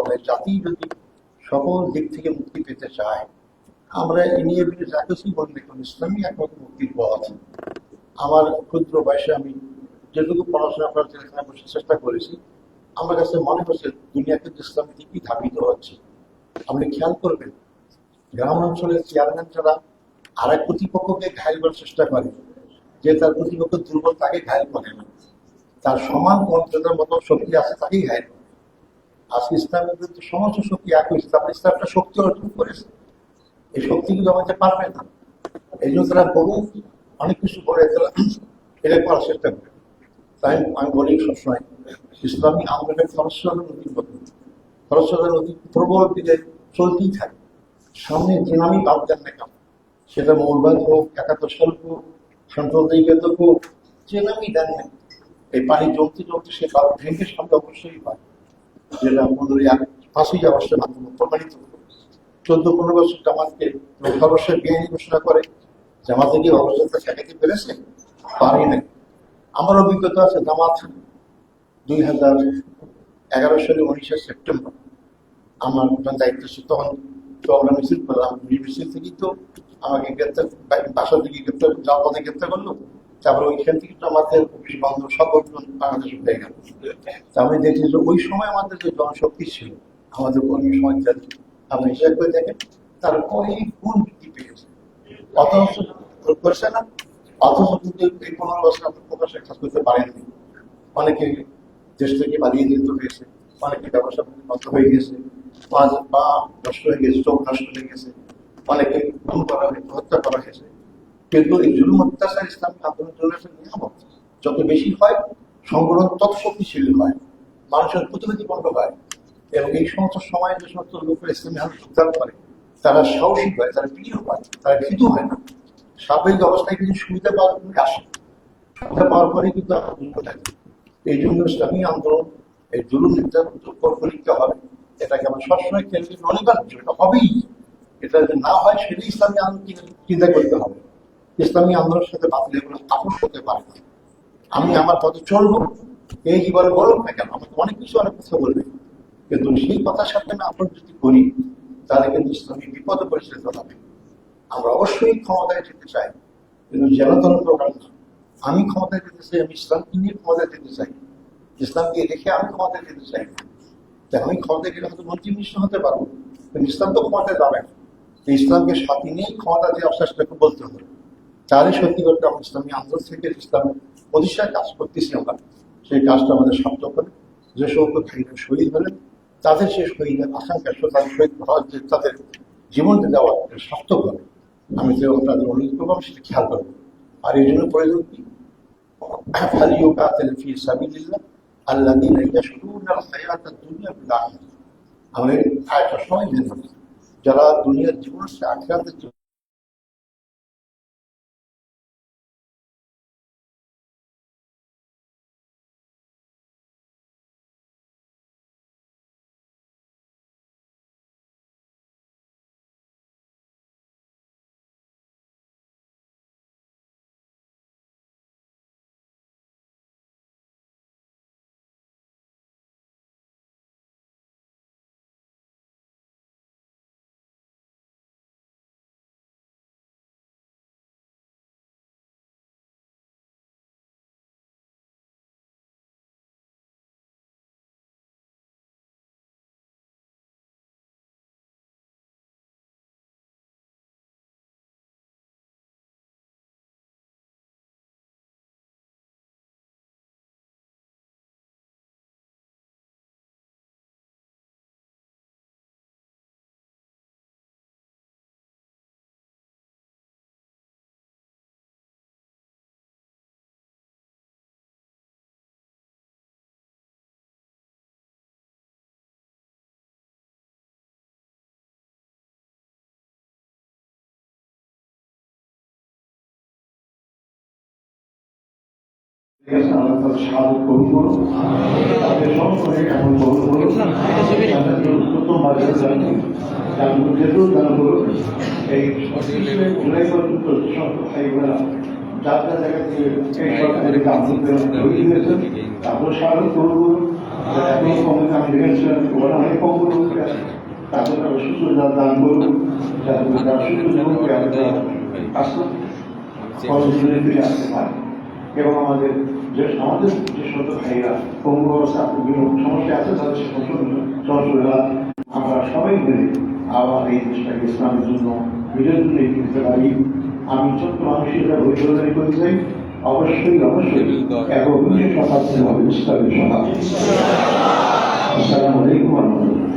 তবে জাতি যদি সকল দিক থেকে মুক্তি পেতে চায়, আমরা এ নিয়ে যা কিছুই বলি না ইসলামই একমাত্র মুক্তির পথ। আমার ক্ষুদ্র বয়সে আমি যেটুকু পড়াশোনা করার এখানে বসে চেষ্টা করেছি, আমার কাছে মনে হচ্ছে দুনিয়া কিন্তু ইসলামের দিকেই ধাবিত হচ্ছে। আপনি খেয়াল করবেন, গ্রাম অঞ্চলের চেয়ারম্যান ছাড়া আর এক প্রতিপক্ষকে ঘায়ল করার চেষ্টা করে, যে তার প্রতিপক্ষ দুর্বল তাকে ঘায়ল করে না। তার সমান মর্যাদার মতো শক্তি আছে তাকেই ঘায়ল করে। আজকে ইসলামের বিরুদ্ধে সমস্ত শক্তি একই, ইসলাম ইসলামটা শক্তি অর্জন করেছে। এই শক্তি শক্তিগুলো আমাদের পারবে না। এই জন্য তারা বহু, অনেক কিছু করে তারা এটা করার চেষ্টা করে। তাই আমি বলি সবসময়, ইসলামী আন্দোলনের খরস্রোতের নদী বদল খরস্রোতের নদী প্রবল দিকে চলতেই থাকে। সামনে যে নামই বাদ দেন না কেন, সেটা মৌলবাদ হোক একাত্তর সাল হোক সাম্প্রদায়িকতা হোক, যে নামই দেন না এই পানি জমতে জমতে সে বাদ ভেঙে সামনে অবশ্যই হয় যেটা মাধ্যমে প্রমাণিত চোদ্দ, পনেরো বছর জামাতকে ঘোষণা করে, জামাতে কি অবস্থা পেরেছে? পারি নাই। আমার অভিজ্ঞতা আছে, জামাত দুই হাজার এগারো সালে উনিশে সেপ্টেম্বর আমার দায়িত্ব ছিল তখন তো আমরা মিছিল করলাম, মিছিল থেকেই তো আমাকে গ্রেপ্তার, বাসা থেকে গ্রেপ্তার পথে গ্রেপ্তার করল। তারপরে ওইখান থেকে তো আমাদের অফিস বন্ধ লোকজন বাংলাদেশ হয়ে গেল। আমি দেখি যে ওই সময় আমাদের যে জনশক্তি ছিল, আমাদের কর্মী সমাজ আপনি হিসাব করে দেখেন, তার অনেক গুণ বৃদ্ধি পেয়েছে। অথচ করছে না, অথচ কিন্তু এই পনেরো বছর কাজ করতে পারেননি। অনেকে দেশ থেকে পালিয়ে যেতে হয়েছে, অনেকে ব্যবসা নষ্ট হয়ে গেছে পা নষ্ট হয়ে গেছে, চোখ নষ্ট হয়ে গেছে, অনেকে খুন করা হয়েছে, হত্যা করা হয়েছে। কিন্তু এই জুলুম অত্যাচার ইসলামী আন্দোলন চলে আসে নিয়ামত যত বেশি হয় সংগঠন তত শক্তিশালী হয়। মানুষের প্রতিনিধি বন্ধ হয়। এবং এই সমস্ত সময় যে সমস্ত লোকের ইসলামী আন্দোলন যোগদান করে, তারা সাহসী হয়, তারা প্রিয় হয়, তারা ভীতু হয় না। স্বাভাবিক অবস্থায় কিছু সুবিধা পাওয়ার জন্য আসে সুবিধা পাওয়ার পরে কিন্তু থাকি। এই জন্য ইসলামী আন্দোলন, এই জুলুম নির্যাতন পরীক্ষা হবে। এটাকে আমরা সবসময় কেন্দ্রে অনিবার্য, এটা হবেই। এটা যদি না হয়, সেটাই ইসলামী আন্দোলন চিন্তা করতে হবে। ইসলামী আন্দোলনের সাথে বাতিল এগুলো আপোষ হতে পারে না। আমি আমার পথে চলবো এই জীবনে বলুক না কেন, আমাকে অনেক কিছু, অনেক কথা বলবে। কিন্তু সেই কথার সাথে আমি আপোষ যদি করি, তাহলে কিন্তু ইসলামী বিপদে পরিচালিত হবে আমরা অবশ্যই ক্ষমতায় যেতে চাই, কিন্তু জনতন প্রোগ্রাম না। আমি ক্ষমতায় যেতে চাই, আমি ইসলামকে নিয়ে ক্ষমতায় যেতে চাই। ইসলামকে রেখে আমি ক্ষমতায় যেতে চাই। না আমি ক্ষমতায় গেলে হয়তো মন্ত্রী মিশ্র হতে পারব, কিন্তু ইসলাম তো ক্ষমতায় যাবে না। ইসলামকে সাথে নিয়েই ক্ষমতা দিয়ে অবস্থাটাকে বলতে হবে। তারই সত্যি করতে আমরা ইসলামী আন্দোলন থেকে ইসলামের প্রতিষ্ঠায় কাজ করতেছি আমরা, সেই কাজটা আমাদের শব্দ করে, যে সমস্ত ভাইরা শহীদ হলেন, তাদের সেই শহীদের আকাঙ্ক্ষা তাদের শহীদ হওয়ার যে তাদের জীবনকে দেওয়া শক্ত করে, আমি যে তাদের অনুরোধ করব, আমি সেটা খেয়াল করব। আর এই জন্য প্রয়োজন কি? ফালিও কাতেল ফি সাবিলিল্লাহ বিল আখিরাহ। আমরা এই সবাই যারা দুনিয়ার জীবন সে আখিরাতের এই জুলাই পর্যন্ত যার যার জায়গা থেকে এই সরকারের কাম তৈরি হয়েছে তারপর স্বাগত করব এখন কমে আমি দেখেছিলাম ওরা অনেক কম লোক আছে। তারা সুস্থ দান করুন যাতে তারা সুস্থ জীবনকে আমরা আসতে কর্মজীবনে ফিরে আসতে পারে? এবং আমাদের যে আমাদের যে শত ভাইরা পঙ্গু অবস্থা বিভিন্ন সমস্যা আছে তাদের সমস্যা আমরা সবাই মিলে আবার এই দেশটাকে ইসলামের জন্য নিজের জন্য দিতে পারি। আমি ছোট্ট মানুষের অভিযোগদারি করতে চাই। অবশ্যই অবশ্যই একবিংশ শতাব্দী হবে ইসলামের শতাব্দী আসসালামু আলাইকুম রহমতুল্লাহ।